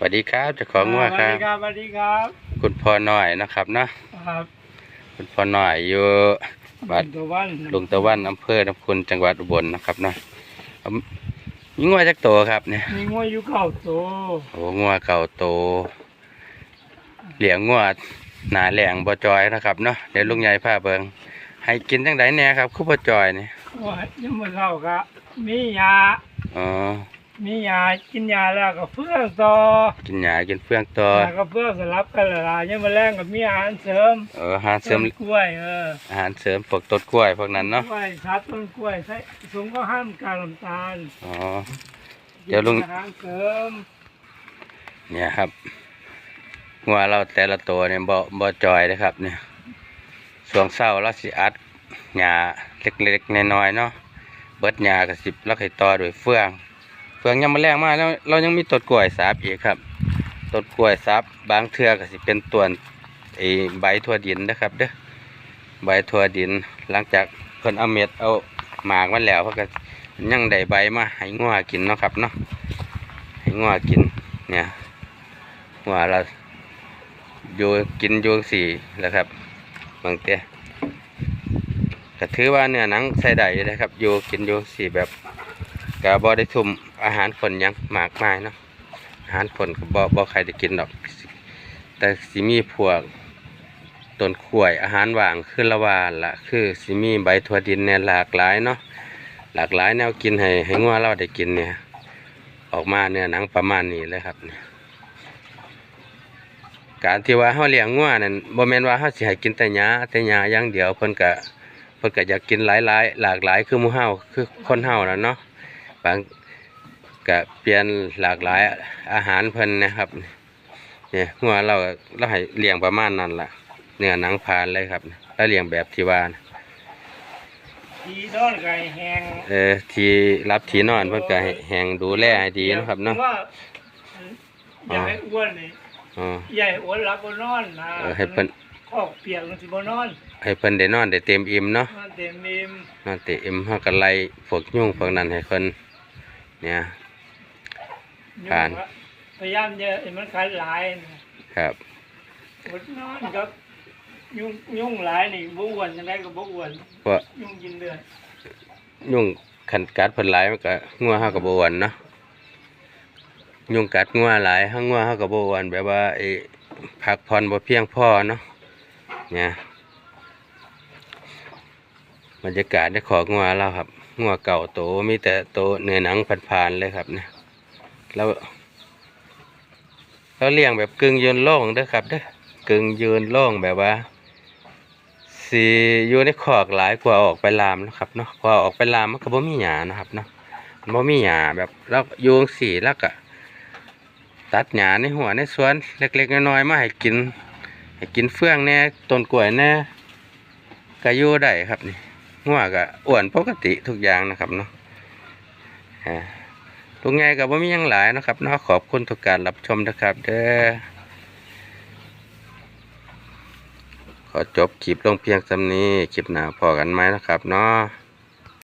วัสดีครับเจ้าของงัวคสรัวัสบดีครับ สวัสดีครับ คุณพ่อน้อยนะครับเนาะครับคุณพ่อน้อยอยู่บ้านตะวันลุงตะวันอำเภอน้ำพุนจังหวัดอุบลนะครับเนาะเอามีงัวจักโตครับเนี่ยมีงวยอยู่เก่าโตโอ้งัวเก่าโตเลี้ยงงัวหนาแหลงบ่จอยนะครับเนาะเดี๋ยวลุงใหญ่พาเบิงให้กินจังไดแหน่ครับคือบ่จอยนี่ว่ายังมือเข้าก็มียาอ๋อ มียากินยาแล้วก็เฟื่องต่อกินหญ้ากินเฟื่องต่อยาก็เฟื่องสลับกันละลายยังมาแรงกับมีอาหารเสริมเอออาหารเสริมต้นกล้วยเอออาหารเสริมพวกต้นกล้วยพวกนั้นเนาะกล้วยชัดต้นกล้วยใส่สูงก็ห้ามการน้ำตาลอ๋อ เดี๋ยวลุง กินอาหารเสริมเนี่ยครับงัวเราแต่ละตัวเนี่ยบ่บ่จอยนะครับ เนี่ยช่วงเศร้าเราสิอัดหญ้าเล็กๆน้อยๆเนาะเบิดหญ้าก็สิบแล้วให้ต่อด้วยเฟือง เฟืองยังมาแรงมากแล้วเรายังมีต้นกล้วยสับอีกครับต้นกล้วยสับบางเทือก็สิเป็นต้นไอ้ใบทั่วดินนะครับเด้อใบทั่วดินหลังจากเพิ่นเอาเม็ดเอาหมากมันแล้วเพิ่นก็ยังได้ใบมาให้งัวกินเนาะครับเนาะให้งัวกินเนี่ยว่าเราอยู่กินอยู่สี่แล้วครับบางเตี้ยก็ถือว่าเนื้อหนังใส่ได้อยู่นะครับอยู่กินอยู่สี่แบบ กะบ่ได้ทุ่มอาหารคนยังมากมายเนาะอาหารคนก็บ่บ่ใครได้กินดอก แต่สิมีพวกต้นข้วยอาหารว่างคือละวานละคือสิมีใบถั่วดินเนี่ยหลากหลายเนาะหลากหลายแนวกินให้ให้งัวเราได้กินเนี่ย ออกมาเนื้อหนังประมาณนี้เลยครับเนี่ยการที่ว่าเฮาเลี้ยงงัวนั่นบ่แม่นว่าเฮาสิให้กินแต่หญ้าแต่หญ้าอย่างเดียวเพิ่นก็เพิ่นก็อยากกินหลายๆหลากหลายคือหมู่เฮาคือคนเฮาน่ะเนาะ บางก็เปลี่ยนหลากหลายอาหารเพิ่นนะครับเนี่ยงัวเราก็เราให้เลี้ยงประมาณนั้นล่ะเนื้อหนังพานเลยครับแล้วเลี้ยงแบบที่ว่านะทีนอนไก่แห้งเออที่รับที่นอนเพิ่นก็ให้แหงดูแลให้ดีนะครับเนาะว่าอยากให้อ้วนนี่อ๋อใหญ่อ้วนรับบนนอนนะเออให้เพิ่นออกเปียกมันสิบนอน ให้เพิ่นได้นอนได้เต็มอิ่มเนาะนอนเต็มอิ่มนอนเตะเอ็มเฮาก็ไล่พวกยุ่งพวกนั้นให้เพิ่น เนี่ย ผ่านยุ่งอะพยายามจะให้มันคลายหลายนะครับ อดนอนครับ ยุ่งยุ่งหลายนี่บ่อ้วนจังไดก็บ่อ้วนเพราะยุ่งกินเลือดยุ่งขันกัดเพิ่นหลายมันก็งัวเฮาก็บ่อ้วนเนาะยุ่งกัดงัวหลายเฮางัวเฮาก็บ่อ้วนแบบว่าไอ้พักผ่อนบ่เพียงพอเนาะเนี่ยบรรยากาศในขอกงัวเราครับ งัวเก่าโตมีแต่โตเนื้อหนังผ่านๆเลยครับเนี่ยแล้วเราเลี้ยงแบบกึ่งยืนโล่งเด้อครับเด้อกึ่งยืนโล่งแบบว่าสีอยู่ในคอกหลายกว่าออกไปลามนะครับเนาะพอออกไปลามมันก็บ่มีหญ้านะครับเนาะบ่มีหญ้าแบบแล้วอยูจั่งสีแล้วก็ตัดหญ้าในหัวในสวนเล็กๆน้อยๆมาให้กินให้กินเฟื่องแน่ต้นกล้วยแน่ก็อยู่ได้ครับนี่ หัวก็อ้วนปกติทุกอย่างนะครับเนาะลุงไงก็บ่มียังหลายนะครับเนาะขอบคุณทุกการรับชมนะครับ เด้อขอจบคลิปลงเพียงสำนี้คลิปหน้าพอกันไหมนะครับเนาะ